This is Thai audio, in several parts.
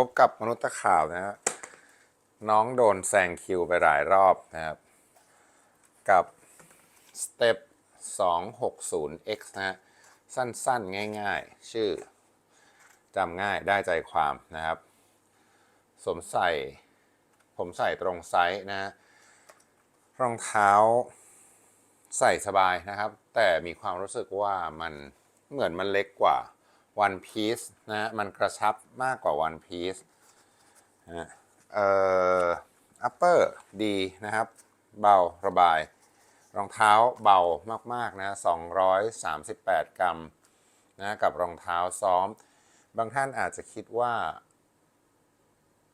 พบกับมนุษย์ตะข่าวนะฮะน้องโดนแซงคิวไปหลายรอบนะครับ กับ Step 260X นะฮะสั้นๆ ง่ายๆ ชื่อจำง่ายได้ใจความนะครับสวมใส่ ผมใส่ตรงไซส์นะฮะรองเท้าใส่สบายนะครับ แต่มีความรู้สึกว่ามันเหมือนมันเล็กกว่า One Piece นะฮะมันกระชับมากกว่า One Piece นะฮะเอ่อ upper ดีนะครับ เบาระบาย รองเท้าเบามากๆนะ238 กรัมนะกับรองเท้าซ้อม บางท่านอาจจะคิดว่า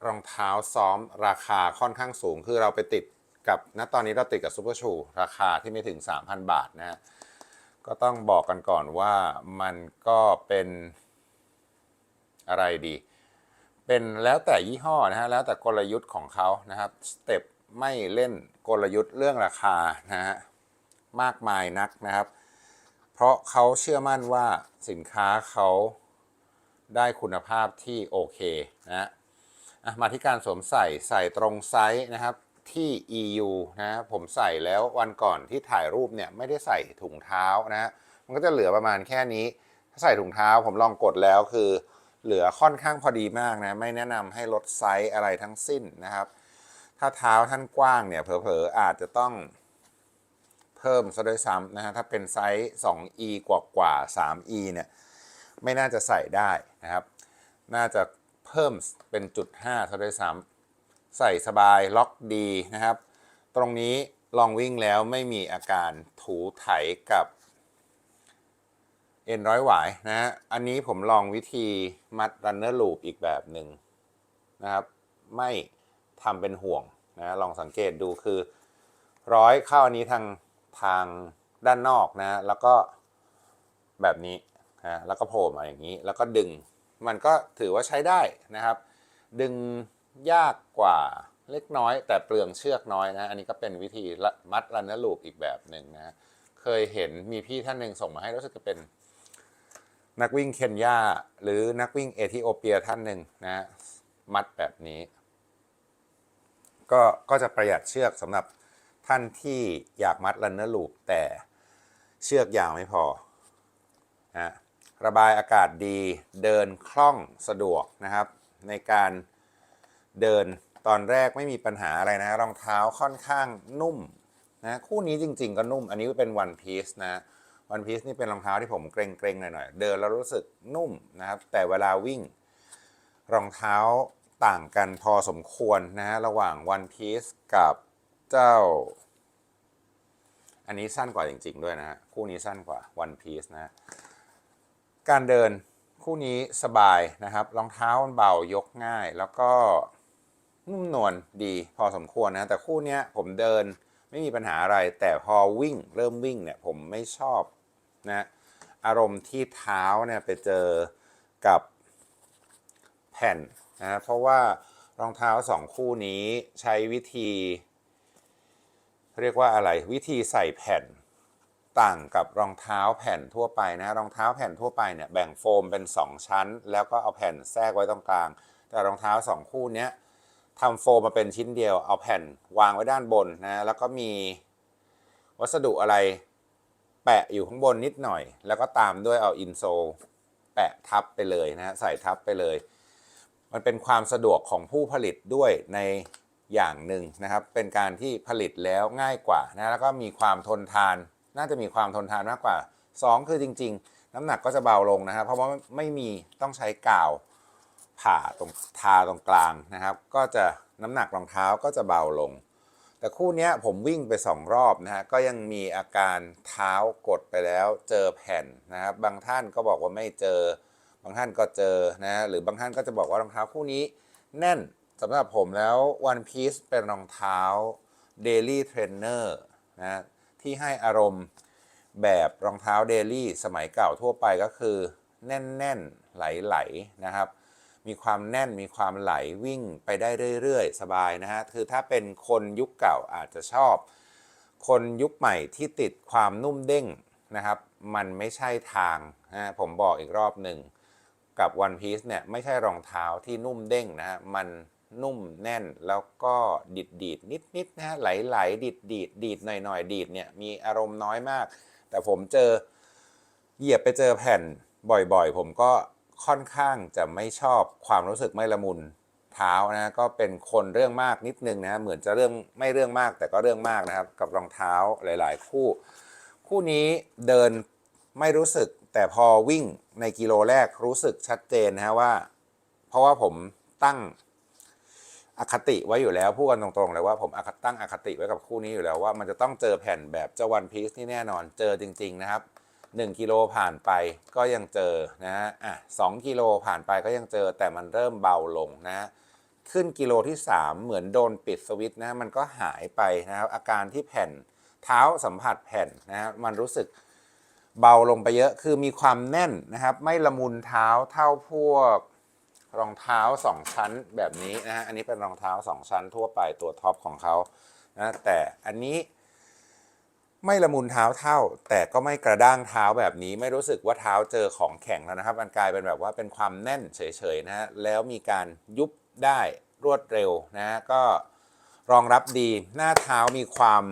รองเท้าซ้อมราคาค่อนข้างสูง คือเราไปติดกับณตอนนี้เราติดกับซูเปอร์ชูราคาที่ไม่ถึง 3,000 บาทนะฮะ ก็ต้องบอกกันก่อนว่ามันก็เป็นอะไรดี เป็นแล้วแต่ยี่ห้อนะฮะแล้วแต่กลยุทธ์ของเขานะครับสเต็ปไม่เล่นกลยุทธ์เรื่องราคานะฮะมากมายนักนะครับ เพราะเขาเชื่อมั่นว่าสินค้าเขาได้คุณภาพที่โอเคนะฮะอะมาที่การสวมใส่ใส่ตรงไซส์นะครับ ที่ EU นะผมใส่แล้ววันก่อนที่ถ่ายรูปเนี่ยไม่ได้ใส่ถุงเท้านะฮะมันก็จะเหลือประมาณแค่นี้ ถ้าใส่ถุงเท้าผมลองกดแล้วคือ เหลือค่อนข้างพอดีมากนะไม่แนะนำให้ลดไซส์อะไรทั้งสิ้นนะครับ ถ้าเท้าท่านกว้างเนี่ยเผลอๆอาจจะต้องเพิ่มซะด้วยซ้ำนะฮะถ้าเป็นไซส์ 2E กว่ากว่าๆ 3E เนี่ยไม่น่าจะใส่ได้นะครับ น่าจะเพิ่มเป็นจุด5ซะด้วยซ้ำ ใส่สบายล็อกดีนะครับ ตรงนี้ลองวิ่งแล้วไม่มีอาการถูไถกับเอ็นร้อยหวายนะฮะ อันนี้ผมลองวิธีมัดรันเนอร์ลูปอีกแบบหนึ่งนะครับ ไม่ทำเป็นห่วงนะลองสังเกตดูคือ ร้อยเข้าอันนี้ทางทางด้านนอกนะ แล้วก็แบบนี้นะแล้วก็โผล่มาอย่างนี้ แล้วก็ดึง มันก็ถือว่าใช้ได้นะครับ ดึง ยากกว่าเล็กน้อย แต่เปลืองเชือกน้อยนะ อันนี้ก็เป็นวิธีมัดรันเนอร์ลูปอีกแบบหนึ่งนะเคยเห็นมีพี่ท่านหนึ่งส่งมาให้รู้สึกจะเป็นนักวิ่งเคนยาหรือนักวิ่งเอธิโอเปียท่านหนึ่งนะมัดแบบนี้ ก็ก็จะประหยัดเชือกสำหรับท่านที่อยากมัดรันเนอร์ลูปแต่เชือกยาวไม่พอนะระบายอากาศดีเดินคล่องสะดวกนะครับ ในการ เดินตอนแรกไม่มีปัญหาอะไรนะรองเท้าค่อนข้างนุ่มนะคู่นี้จริง ๆ ก็นุ่ม อันนี้เป็น One Piece นะ One Piece นี่เป็นรองเท้าที่ผมเกรงๆหน่อยๆเดินแล้วรู้สึกนุ่มนะครับ แต่เวลาวิ่ง รองเท้าต่างกันพอสมควรนะระหว่าง One Piece กับเจ้า อันนี้สั้นกว่าจริง ๆ ด้วยนะคู่นี้สั้นกว่า One Piece นะการเดินคู่นี้สบายนะครับรองเท้ามันเบายกง่ายแล้วก็ นุ่มนวลดีพอสมควรนะแต่คู่นี้ผมเดินไม่มีปัญหาอะไร แต่พอวิ่งเริ่มวิ่งเนี่ยผมไม่ชอบนะอารมณ์ที่เท้าเนี่ยไปเจอกับแผ่นนะเพราะว่ารองเท้าสองคู่นี้ใช้วิธี เรียกว่าอะไรวิธีใส่แผ่นต่างกับรองเท้าแผ่นทั่วไปนะรองเท้าแผ่นทั่วไปเนี่ยแบ่งโฟมเป็น 2 ชั้น แล้วก็เอาแผ่นแทรกไว้ตรงกลาง แต่รองเท้า 2 คู่เนี้ย ทำโฟมมาเป็นชิ้นเดียว เอาแผ่นวางไว้ด้านบนนะ แล้วก็มีวัสดุอะไรแปะอยู่ข้างบนนิดหน่อย แล้วก็ตามด้วยเอาอินโซลแปะทับไปเลยนะใส่ทับไปเลย มันเป็นความสะดวกของผู้ผลิตด้วยในอย่างหนึ่งนะครับ เป็นการที่ผลิตแล้วง่ายกว่านะ แล้วก็มีความทนทาน น่าจะมีความทนทานมากกว่า 2 คือจริง ๆ น้ำหนักก็จะเบาลงนะครับ เพราะว่าไม่มีต้องใช้กาว ผ่าตรงทาตรงกลางนะครับ ก็จะน้ำหนักรองเท้าก็จะเบาลง แต่คู่นี้ผมวิ่งไป 2 รอบนะฮะก็ยังมีอาการเท้ากดไปแล้วเจอแผ่นนะครับ บางท่านก็บอกว่าไม่เจอ บางท่านก็เจอนะหรือบางท่านก็จะบอกว่ารองเท้าคู่นี้ แน่นสำหรับผมแล้ว One Piece เป็นรองเท้า Daily Trainer นะที่ให้อารมณ์แบบรองเท้า Daily สมัยเก่าทั่วไปก็คือ แน่น ๆ ไหล ๆ นะครับ มีความแน่นมีความไหลวิ่งไปได้เรื่อยๆ สบายนะฮะคือถ้าเป็นคนยุคเก่าอาจจะชอบ คนยุคใหม่ที่ติดความนุ่มเด้งนะครับ มันไม่ใช่ทางนะผมบอกอีกรอบหนึ่งกับ One Piece เนี่ยไม่ใช่รองเท้าที่นุ่มเด้งนะฮะมันนุ่มแน่นแล้วก็ดิดดีดนิดนิดๆนะฮะไหลไหลดิดดีดดีดหน่อยหน่อยๆดีดเนี่ยมีอารมณ์น้อยมาก แต่ผมเจอเหยียบไปเจอแผ่นบ่อยๆ ผมก็ ค่อนข้างจะไม่ชอบความรู้สึกไม่ละมุนเท้านะก็เป็นคนเรื่องมากนิดนึงนะเหมือนจะเรื่องไม่เรื่องมากแต่ก็เรื่องมากนะครับ กับรองเท้าหลาย ๆ คู่ คู่นี้เดินไม่รู้สึกแต่พอวิ่งในกิโลแรกรู้สึกชัดเจนนะว่า เพราะว่าผมตั้งอคติไว้อยู่แล้วพูดกันตรงๆเลยว่าผมตั้งอคติไว้กับคู่นี้อยู่แล้วว่ามันจะต้องเจอแผ่นแบบเจ้าวันพีซที่แน่นอนเจอจริง ๆ นะครับ 1กิโลผ่านไปก็ยังเจอนะฮะอะสองกิโลผ่านไปก็ยังเจอแต่มันเริ่มเบาลงนะฮะขึ้นกิโลที่ 3 เหมือนโดนปิดสวิตช์นะมันก็หายไปนะครับอาการที่แผ่นเท้าสัมผัสแผ่นนะฮะมันรู้สึกเบาลงไปเยอะคือมีความแน่นนะครับ ไม่ละมุนเท้าเท่าพวกรองเท้า 2 ชั้นแบบนี้นะฮะอันนี้เป็นรองเท้า 2 ชั้นทั่วไปตัวท็อปของเขานะแต่อันนี้ ไม่ละมุนเท้าเท่า แต่ก็ไม่กระด้างเท้าแบบนี้ ไม่รู้สึกว่าเท้าเจอของแข็งแล้วนะครับ มันกลายเป็นแบบว่าเป็นความแน่นเฉยๆนะฮะแล้วมีการยุบได้รวดเร็วนะฮะก็รองรับดีหน้าเท้ามีความ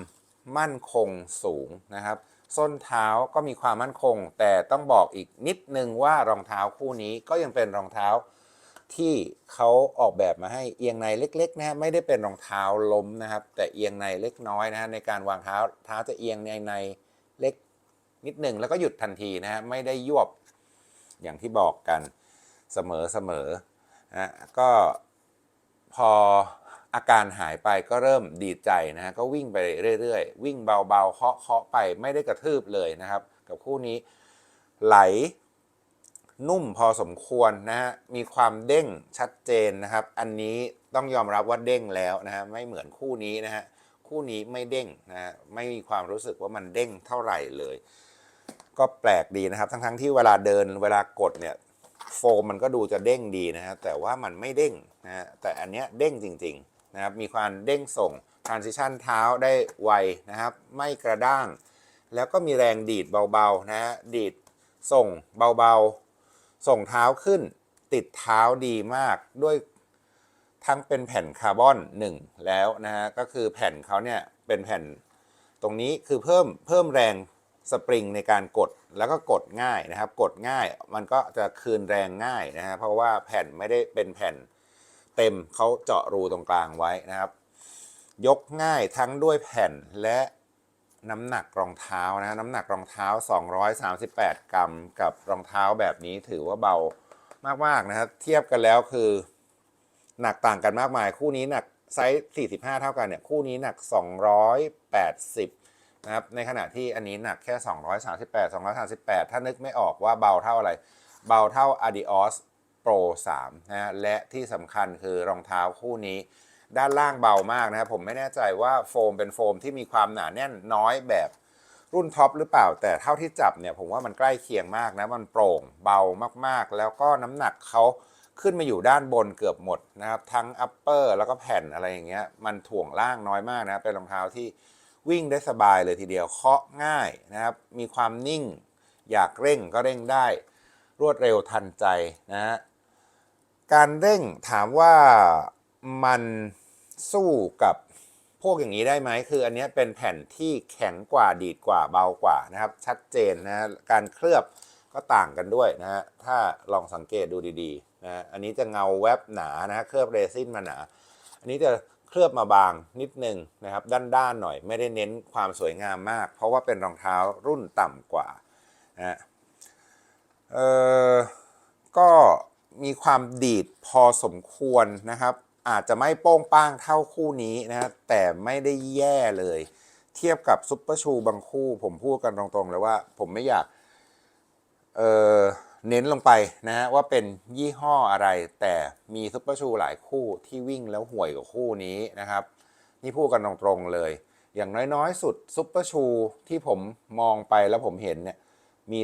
มั่นคงสูงนะครับ ส้นเท้าก็มีความมั่นคง แต่ต้องบอกอีกนิดนึงว่ารองเท้าคู่นี้ก็ยังเป็นรองเท้า ที่เขาออกแบบมาให้เอียงในเล็กๆนะฮะไม่ได้เป็นรองเท้าล้มนะครับ แต่เอียงในเล็กน้อยนะฮะในการวางเท้าเท้าจะเอียงในในเล็กนิดหนึ่งแล้วก็หยุดทันทีนะฮะไม่ได้ยวบอย่างที่บอกกันเสมอเสมอนะก็พออาการหายไปก็เริ่มดีใจนะฮะก็วิ่งไปเรื่อยๆ วิ่งเบาๆเคาะเคาะไปไม่ได้กระทืบเลยนะครับ กับคู่นี้ไหล นุ่มพอสมควรนะฮะ มีความเด้งชัดเจนนะครับ อันนี้ต้องยอมรับว่าเด้งแล้วนะฮะ ไม่เหมือนคู่นี้นะฮะ คู่นี้ไม่เด้งนะฮะ ไม่มีความรู้สึกว่ามันเด้งเท่าไหร่เลย ก็แปลกดีนะครับ ทั้งๆที่เวลาเดินเวลากดเนี่ยโฟมมันก็ดูจะเด้งดีนะฮะ แต่ว่ามันไม่เด้งนะฮะ แต่อันเนี้ยเด้งจริงๆนะครับ มีความเด้งส่ง transition เท้าได้ไวนะครับ ไม่กระด้าง แล้วก็มีแรงดีดเบาๆนะฮะ ดีดส่งเบาๆ ส่งเท้าขึ้น ติดเท้าดีมากด้วยทั้งเป็นแผ่นคาร์บอนหนึ่งแล้วนะฮะก็คือแผ่นเขาเนี่ยเป็นแผ่นตรงนี้คือเพิ่มเพิ่มแรงสปริงในการกดแล้วก็กดง่ายนะครับ กดง่ายมันก็จะคืนแรงง่ายนะฮะเพราะว่าแผ่นไม่ได้เป็นแผ่นเต็มเขาเจาะรูตรงกลางไว้นะครับ ยกง่ายทั้งด้วยแผ่นและ น้ำหนักรองเท้านะน้ำหนักรองเท้า 238 กรัม กับรองเท้าแบบนี้ถือว่าเบามากๆนะครับ เทียบกันแล้วคือ หนักต่างกันมากมาย คู่นี้หนักไซส์ 45 เท่ากันเนี่ยคู่นี้หนัก 280 นะครับ ในขณะที่อันนี้หนักแค่ 238 238 ถ้านึกไม่ออกว่าเบาเท่าอะไร เบาเท่า Adios Pro 3 นะฮะและที่สำคัญคือรองเท้าคู่นี้ ด้านล่างเบามากนะครับผมไม่แน่ใจว่าโฟมเป็นโฟมที่มีความหนาแน่นน้อยแบบรุ่นท็อปหรือเปล่า แต่เท่าที่จับเนี่ยผมว่ามันใกล้เคียงมากนะมันโปร่งเบามากๆ แล้วก็น้ำหนักเขาขึ้นมาอยู่ด้านบนเกือบหมดนะครับทั้งอัปเปอร์แล้วก็แผ่นอะไรอย่างเงี้ยมันถ่วงล่างน้อยมากนะเป็นรองเท้าที่วิ่งได้สบายเลยทีเดียวเคาะง่ายนะครับมีความนิ่ง อยากเร่งก็เร่งได้ รวดเร็วทันใจนะฮะการเร่งถามว่ามัน สู้กับพวกอย่างนี้ได้ไหมคืออันนี้เป็นแผ่นที่แข็งกว่าดีดกว่าเบากว่านะครับ ชัดเจนนะการเคลือบก็ต่างกันด้วยนะฮะถ้าลองสังเกตดูดีๆนะอันนี้จะเงาแวบหนานะเคลือบเรซินมาหนา อันนี้จะเคลือบมาบางนิดนึงนะครับ ด้านๆหน่อยไม่ได้เน้นความสวยงามมาก เพราะว่าเป็นรองเท้ารุ่นต่ำกว่านะเออก็มีความดีดพอสมควรนะครับ อาจจะไม่โป้งป้างเท่าคู่นี้นะฮะแต่ไม่ได้แย่เลย เทียบกับซุปเปอร์ชูบางคู่ ผมพูดกันตรงๆเลยว่าผมไม่อยากเเน้นลงไปนะฮะว่าเป็นยี่ห้ออะไร แต่มีซุปเปอร์ชูหลายคู่ที่วิ่งแล้วห่วยกว่าคู่นี้นะครับ นี่พูดกันตรงๆเลย อย่างน้อยๆ สุดซุปเปอร์ชูที่ผมมองไปแล้วผมเห็นเนี่ยมี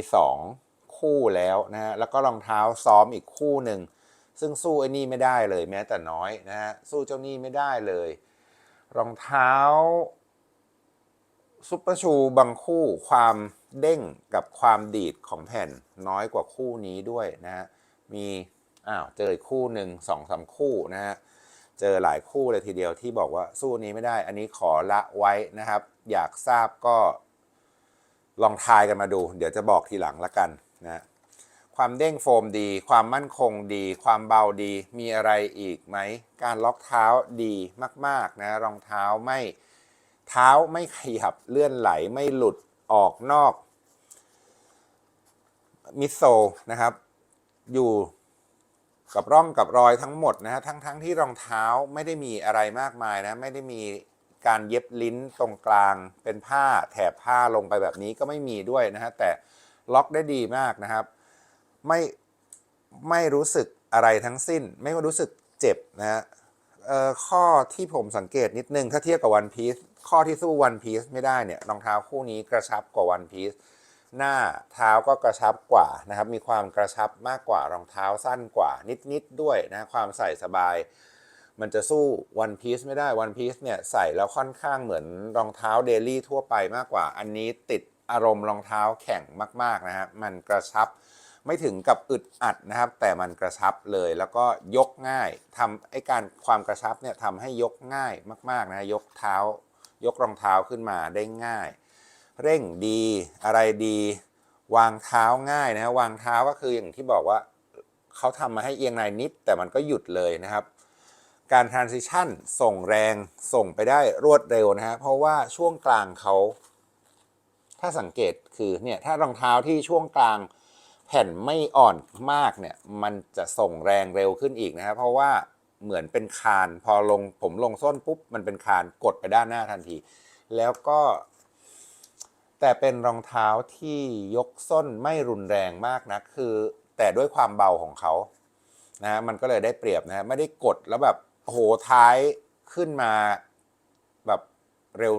2 คู่แล้วนะฮะแล้วก็รองเท้าซ้อมอีกคู่หนึ่ง ซึ่งสู้ไอ้นี่ไม่ได้เลยแม้แต่น้อยนะฮะสู้เจ้านี่ไม่ได้เลย รองเท้าซุปเปอร์ชูบางคู่ความเด้งกับความดีดของแผ่นน้อยกว่าคู่นี้ด้วยนะฮะมีอ้าวเจออีกคู่หนึ่งสองสามคู่นะฮะเจอหลายคู่เลยทีเดียวที่บอกว่าสู้นี้ไม่ได้ อันนี้ขอละไว้นะครับ อยากทราบก็ลองทายกันมาดู เดี๋ยวจะบอกทีหลังละกันนะ ความเด้งโฟมดี ความมั่นคงดี ความเบาดี มีอะไรอีกไหม การล็อกเท้าดีมากๆนะ รองเท้าไม่เท้าไม่ขยับเลื่อนไหลไม่หลุดออกนอก มิดโซลนะครับ อยู่กับร่องกับรอยทั้งหมดนะฮะทั้งทั้งที่รองเท้าไม่ได้มีอะไรมากมายนะ ไม่ได้มีการเย็บลิ้นตรงกลางเป็นผ้าแถบผ้าลงไปแบบนี้ก็ไม่มีด้วยนะฮะแต่ล็อกได้ดีมากนะครับ ไม่ไม่รู้สึกอะไรทั้งสิ้น ไม่รู้สึกเจ็บนะฮะข้อที่ผมสังเกตนิดนึง ถ้าเทียบกับวันพี e ข้อที่สู้วันพี e ไม่ได้เนี่ยรองเท้าคู่นี้กระชับกว่าวันพี e หน้าเท้าก็กระชับกว่านะครับ มีความกระชับมากกว่ารองเท้าสั้นกว่านิดๆดด้วยนะความใส่สบาย มันจะสู้วันพี e ไม่ได้วันพี e เนี่ยใส่แล้วค่อนข้างเหมือนรองเท้าเดลี่ทั่วไปมากกว่า อันนี้ติดอารมณ์รองเท้าแข็งมาก ๆ นะฮะมันกระชับ ไม่ถึงกับอึดอัดนะครับ แต่มันกระชับเลยแล้วก็ยกง่ายทำไอ้การความกระชับเนี่ยทำให้ยกง่ายมากๆนะยกเท้า ยกรองเท้าขึ้นมาได้ง่าย เร่งดีอะไรดี วางเท้าง่ายนะวางเท้าก็คืออย่างที่บอกว่าเขาทำมาให้เอียงในนิด แต่มันก็หยุดเลยนะครับ การ transition ส่งแรงส่งไปได้รวดเร็วนะฮะเพราะว่าช่วงกลางเขาถ้าสังเกตคือเนี่ยถ้ารองเท้าที่ช่วงกลาง แผ่นไม่อ่อนมากเนี่ยมันจะส่งแรงเร็วขึ้นอีกนะครับเพราะว่าเหมือนเป็นคานพอลงผมลงส้นปุ๊บมันเป็นคานกดไปด้านหน้าทันที แล้วก็ แต่เป็นรองเท้าที่ยกส้นไม่รุนแรงมากนะคือ แต่ด้วยความเบาของเขานะฮะมันก็เลยได้เปรียบนะฮะไม่ได้กดแล้วแบบโอ้โหท้ายขึ้นมาแบบ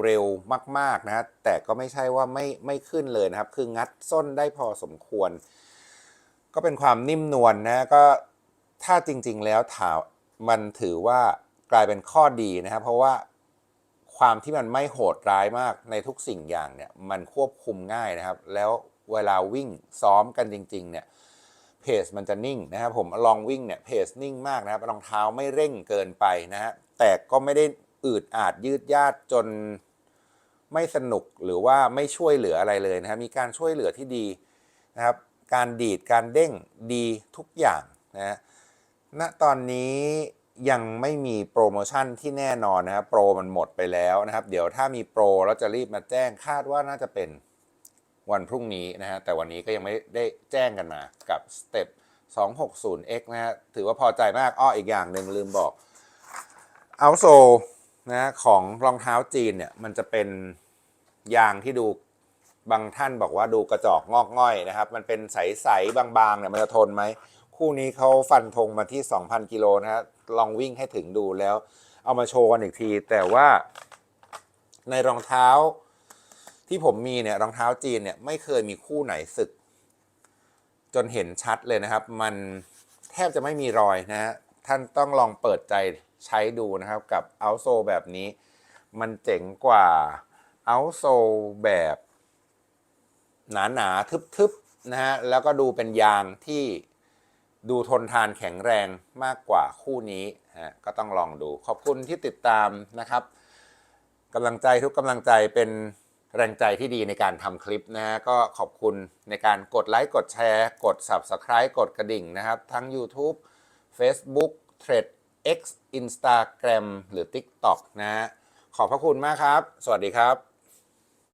เร็วๆมาก ๆนะฮะแต่ก็ไม่ใช่ว่าไม่ไม่ขึ้นเลยนะครับ คืองัดส้นได้พอสมควร ก็เป็นความนิ่มนวลนะก็ถ้าจริง ๆ แล้วถามันถือว่ากลายเป็นข้อดีนะครับ เพราะว่าความที่มันไม่โหดร้ายมากในทุกสิ่งอย่างเนี่ยมันควบคุมง่ายนะครับ แล้วเวลาวิ่งซ้อมกันจริง ๆ เนี่ยเพจมันจะนิ่งนะครับ ผมลองวิ่งเนี่ยเพจนิ่งมากนะครับรองเท้าไม่เร่งเกินไปนะฮะแต่ก็ไม่ได้อืดอาดยืดยาดจนไม่สนุกหรือว่าไม่ช่วยเหลืออะไรเลยนะครับมีการช่วยเหลือที่ดีนะครับ การดีดการเด้งดีทุกอย่างนะฮะณตอนนี้ยังไม่มีโปรโมชั่นที่แน่นอนนะครับโปรมันหมดไปแล้วนะครับ เดี๋ยวถ้ามีโปรเราจะรีบมาแจ้งคาดว่าน่าจะเป็นวันพรุ่งนี้นะฮะแต่วันนี้ก็ยังไม่ได้แจ้งกันมากับ Step 260X นะฮะถือว่าพอใจมากอ้ออีกอย่างหนึ่งลืมบอกเอาโซนะของรองเท้าจีนเนี่ยมันจะเป็นยางที่ดู บางท่านบอกว่าดูกระจอกงอกง่อยนะครับ มันเป็นใสๆบางๆเนี่ยมันจะทนไหม คู่นี้เขาฟันธงมาที่ 2,000 กิโลนะฮะลองวิ่งให้ถึงดูแล้ว เอามาโชว์กันอีกที แต่ว่า ในรองเท้าที่ผมมีเนี่ยรองเท้าจีนเนี่ยไม่เคยมีคู่ไหนสึก จนเห็นชัดเลยนะครับ มันแทบจะไม่มีรอยนะฮะท่านต้องลองเปิดใจใช้ดูนะครับกับเอาโซแบบนี้ มันเจ๋งกว่าเอาโซแบบ หนาหนาๆทึบๆนะฮะแล้วก็ดูเป็นยางที่ดูทนทานแข็งแรงมากกว่าคู่นี้ฮะก็ต้องลองดูขอบคุณที่ติดตามนะครับกำลังใจทุกกำลังใจเป็นแรงใจที่ดีในการทำคลิปนะฮะก็ขอบคุณในการกดไลค์กดแชร์ กด Subscribe กดกระดิ่งนะครับ ทั้ง YouTube Facebook Thread X Instagram หรือ TikTok นะฮะขอบพระคุณมากครับ สวัสดีครับ